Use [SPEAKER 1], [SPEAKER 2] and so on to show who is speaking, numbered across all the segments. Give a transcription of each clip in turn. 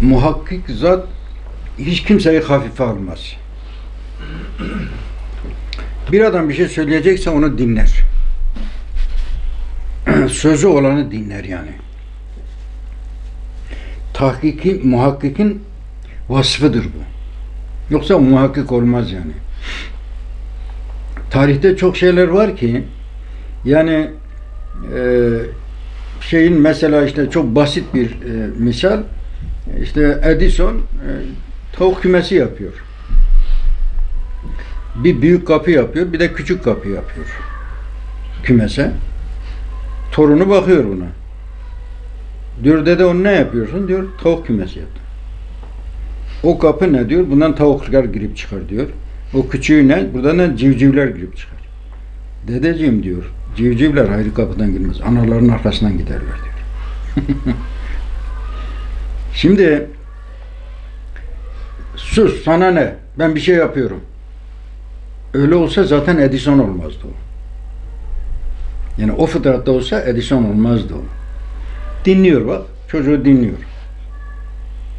[SPEAKER 1] muhakkik zat hiç kimseyi hafife almaz. Bir adam bir şey söyleyecekse onu dinler. Sözü olanı dinler yani. Tahkiki, muhakkikin vasfıdır bu. Yoksa muhakkik olmaz yani. Tarihte çok şeyler var ki yani e, şeyin mesela işte çok basit bir e, misal işte Edison e, tavuk kümesi yapıyor. Bir büyük kapı yapıyor, bir de küçük kapı yapıyor kümese. Torunu bakıyor buna. Diyor dede onu ne yapıyorsun? Diyor tavuk kümesi yaptım. O kapı ne diyor? Bundan tavuklar girip çıkar diyor. O küçüğü ne? Buradan ne? Civcivler girip çıkar. Dedeciğim diyor. Civcivler ayrı kapıdan girmez. Anaların arkasından giderler diyor. Şimdi sus sana ne? Ben bir şey yapıyorum. Öyle olsa zaten Edison olmazdı o. Yani o fıtratta olsa Edison olmazdı o. Dinliyor bak. Çocuğu dinliyor.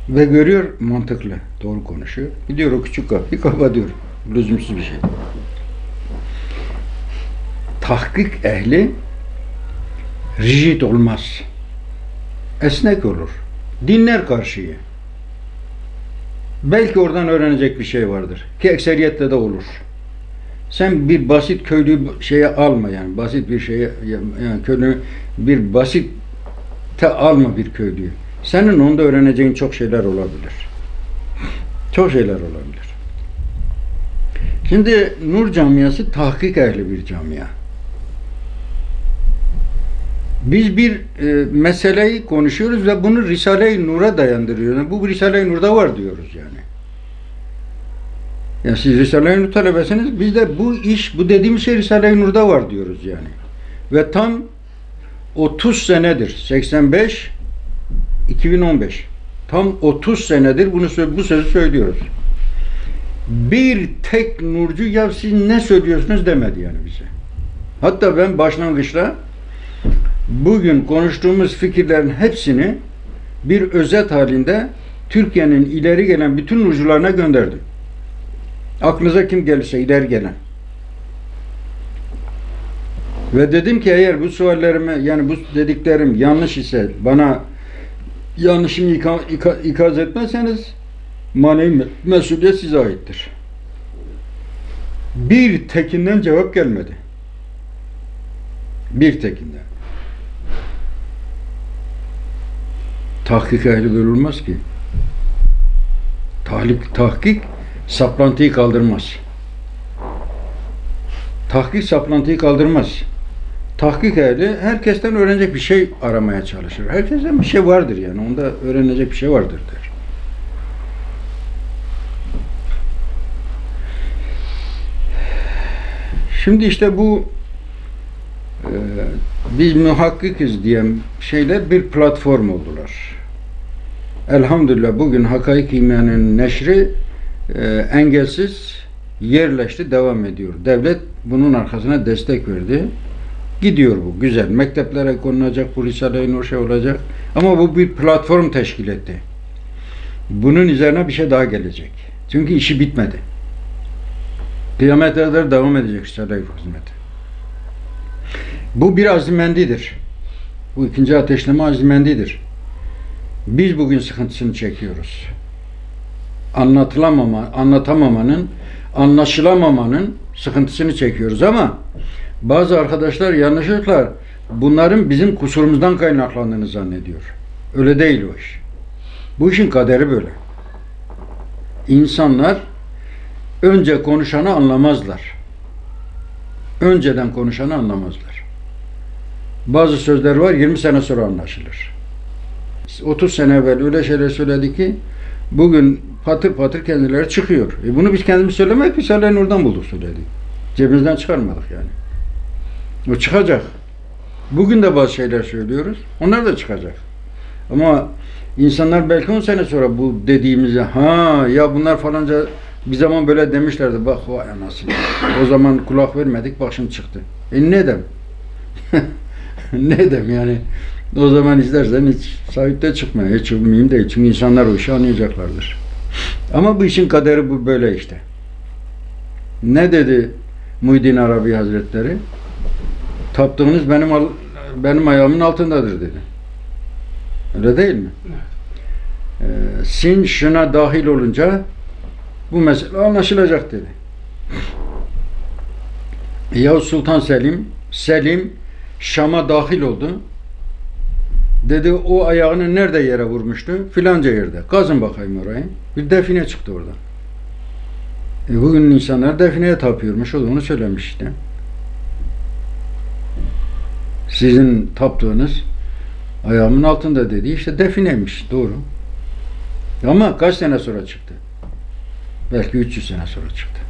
[SPEAKER 1] Ve görüyor mantıklı. Doğru konuşuyor. Gidiyor o küçük kapıyı kapatıyor. Lüzumsuz bir şey. Tahkik ehli rigid olmaz. Esnek olur. Dinler karşıyı. Belki oradan öğrenecek bir şey vardır. Ki ekseriyetle de olur. Sen bir basit köylü şeye alma yani. Basit bir şeye yani köylü bir basit te alma bir köylüyü. Senin onda öğreneceğin çok şeyler olabilir. Çok şeyler olabilir. Şimdi Nur Camiası tahkik ehli bir camia. Biz bir e, meseleyi konuşuyoruz ve bunu Risale-i Nur'a dayandırıyoruz. Bu Risale-i Nur'da var diyoruz yani. Yani siz Risale-i Nur talebesiniz, biz de bu iş, bu dediğim şey Risale-i Nur'da var diyoruz yani. Ve tam 30 senedir, 85 2015. Tam 30 senedir bunu bu sözü söylüyoruz. Bir tek nurcu ya siz ne söylüyorsunuz demedi yani bize. Hatta ben başlangıçta bugün konuştuğumuz fikirlerin hepsini bir özet halinde Türkiye'nin ileri gelen bütün nurcularına gönderdim. Aklınıza kim gelirse ileri gelen. Ve dedim ki eğer bu suallerimi yani bu dediklerim yanlış ise bana yanlışımı ika, ika, ikaz etmezseniz manevi me- mesuliyet size aittir. Bir tekinden cevap gelmedi. Bir tekinden. Tahkik ehli böyle olmaz ki. Tahlik, tahkik saplantıyı kaldırmaz. Tahkik saplantıyı kaldırmaz. Tahkik ehli herkesten öğrenecek bir şey aramaya çalışır. Herkesten bir şey vardır yani. Onda öğrenecek bir şey vardır der. Şimdi işte bu e, biz muhakkikiz diyen şeyler bir platform oldular. Elhamdülillah bugün Hakaik İman'ın neşri e, engelsiz yerleşti, devam ediyor. Devlet bunun arkasına destek verdi. Gidiyor bu, güzel. Mekteplere konulacak, bu Risale-i Nur şey olacak. Ama bu bir platform teşkil etti. Bunun üzerine bir şey daha gelecek. Çünkü işi bitmedi. Kıyamete kadar devam edecek Risale-i hizmeti. Bu bir azimendidir. Bu ikinci ateşleme azimendidir. Biz bugün sıkıntısını çekiyoruz. Anlatılamama, anlatamamanın, anlaşılamamanın sıkıntısını çekiyoruz ama bazı arkadaşlar yanlışlıkla bunların bizim kusurumuzdan kaynaklandığını zannediyor. Öyle değil o iş. Bu işin kaderi böyle. İnsanlar önce konuşanı anlamazlar. Önceden konuşanı anlamazlar. Bazı sözler var 20 sene sonra anlaşılır. 30 sene evvel öyle şeyler söyledi ki bugün patır patır kendileri çıkıyor. E bunu biz kendimiz söylemedik, biz Risale-i Nur'dan bulduk söyledik. Cebimizden çıkarmadık yani. O çıkacak. Bugün de bazı şeyler söylüyoruz. Onlar da çıkacak. Ama insanlar belki 10 sene sonra bu dediğimize ha ya bunlar falanca bir zaman böyle demişlerdi. Bak vay anasını. O zaman kulak vermedik bak şimdi çıktı. E ne dem? ne dem yani? O zaman izlersen hiç sahipte çıkma. Hiç mühim değil. Çünkü insanlar o işi anlayacaklardır. Ama bu işin kaderi bu böyle işte. Ne dedi Muhyiddin Arabi Hazretleri? Taptığınız benim benim ayağımın altındadır dedi. Öyle değil mi? Ee, sin şuna dahil olunca bu mesele anlaşılacak dedi. Yavuz Sultan Selim Selim Şam'a dahil oldu. Dedi o ayağını nerede yere vurmuştu? Filanca yerde. Kazın bakayım orayı. Bir define çıktı oradan. E bugün insanlar defineye tapıyormuş. O da onu söylemiş işte. Sizin taptığınız ayağımın altında dediği işte defineymiş. Doğru. Ama kaç sene sonra çıktı? Belki 300 sene sonra çıktı.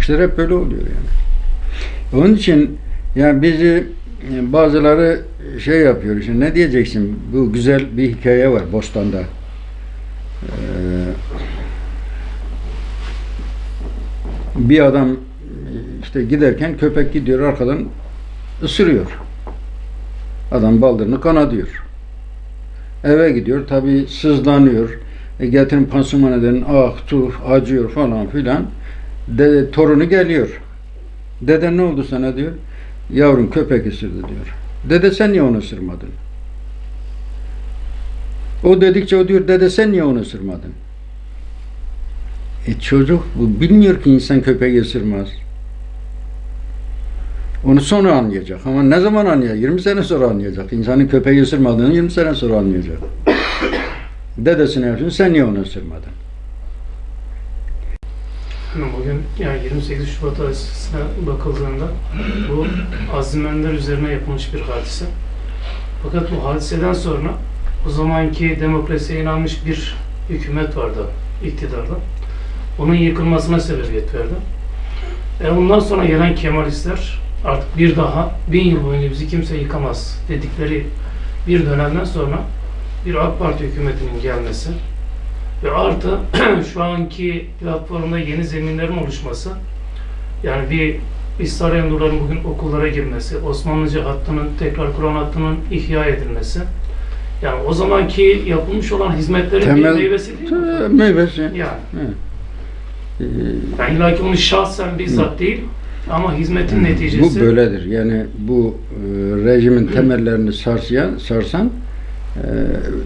[SPEAKER 1] İşler hep böyle oluyor yani. Onun için yani bizi bazıları şey yapıyor işte ne diyeceksin bu güzel bir hikaye var Bostan'da. Ee, bir adam işte giderken köpek gidiyor arkadan ısırıyor. Adam baldırını kanadıyor. Eve gidiyor tabi sızlanıyor. E, getirin pansuman edin ah tuh acıyor falan filan. Dede, torunu geliyor. Dede ne oldu sana diyor. Yavrum köpek ısırdı diyor. Dede sen niye onu ısırmadın? O dedikçe o diyor dede sen niye onu ısırmadın? E çocuk bu bilmiyor ki insan köpeği ısırmaz. Onu sonra anlayacak ama ne zaman anlayacak? 20 sene sonra anlayacak. İnsanın köpeği ısırmadığını 20 sene sonra anlayacak. Dedesine yapsın sen niye onu ısırmadın?
[SPEAKER 2] Bugün yani 28 Şubat hadisesine bakıldığında bu azimenler üzerine yapılmış bir hadise. Fakat bu hadiseden sonra o zamanki demokrasiye inanmış bir hükümet vardı iktidarda. Onun yıkılmasına sebebiyet verdi. E ondan sonra gelen Kemalistler artık bir daha bin yıl boyunca bizi kimse yıkamaz dedikleri bir dönemden sonra bir AK Parti hükümetinin gelmesi ve artı şu anki platformda yeni zeminlerin oluşması yani bir İsrail bugün okullara girmesi, Osmanlıca hattının, tekrar Kur'an hattının ihya edilmesi. Yani o zamanki yapılmış olan hizmetlerin
[SPEAKER 1] Temel-
[SPEAKER 2] bir meyvesi değil mi?
[SPEAKER 1] Meyvesi.
[SPEAKER 2] Yani.
[SPEAKER 1] Ee,
[SPEAKER 2] yani illa ki bunu şahsen bizzat değil ama hizmetin
[SPEAKER 1] Bu
[SPEAKER 2] neticesi
[SPEAKER 1] böyledir. Yani bu e, rejimin temellerini sarsayan, sarsan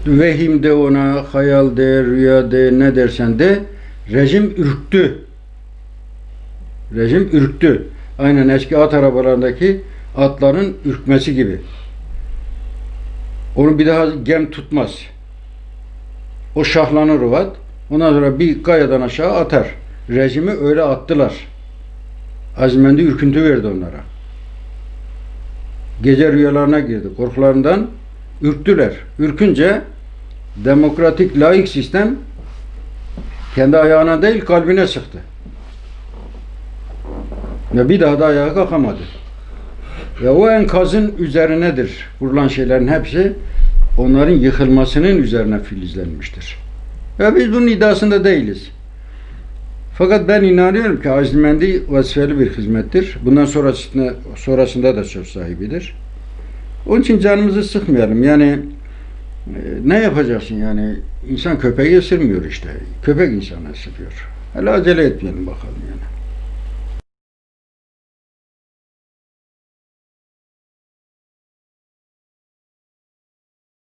[SPEAKER 1] vehim de ona, hayal de, rüya de, ne dersen de rejim ürktü. Rejim ürktü. Aynen eski at arabalarındaki atların ürkmesi gibi. Onu bir daha gem tutmaz. O şahlanır o at. Ondan sonra bir kayadan aşağı atar. Rejimi öyle attılar. Azmendi ürküntü verdi onlara. Gece rüyalarına girdi. Korkularından ürktüler. Ürkünce demokratik laik sistem kendi ayağına değil kalbine sıktı. Ve bir daha da ayağa kalkamadı. Ve o enkazın üzerinedir kurulan şeylerin hepsi onların yıkılmasının üzerine filizlenmiştir. Ve biz bunun iddiasında değiliz. Fakat ben inanıyorum ki azimendi vazifeli bir hizmettir. Bundan sonrasında, sonrasında da söz sahibidir. Onun için canımızı sıkmayalım. Yani e, ne yapacaksın yani? İnsan köpeği ısırmıyor işte. Köpek insanı ısırıyor. Hele acele etmeyelim bakalım yani.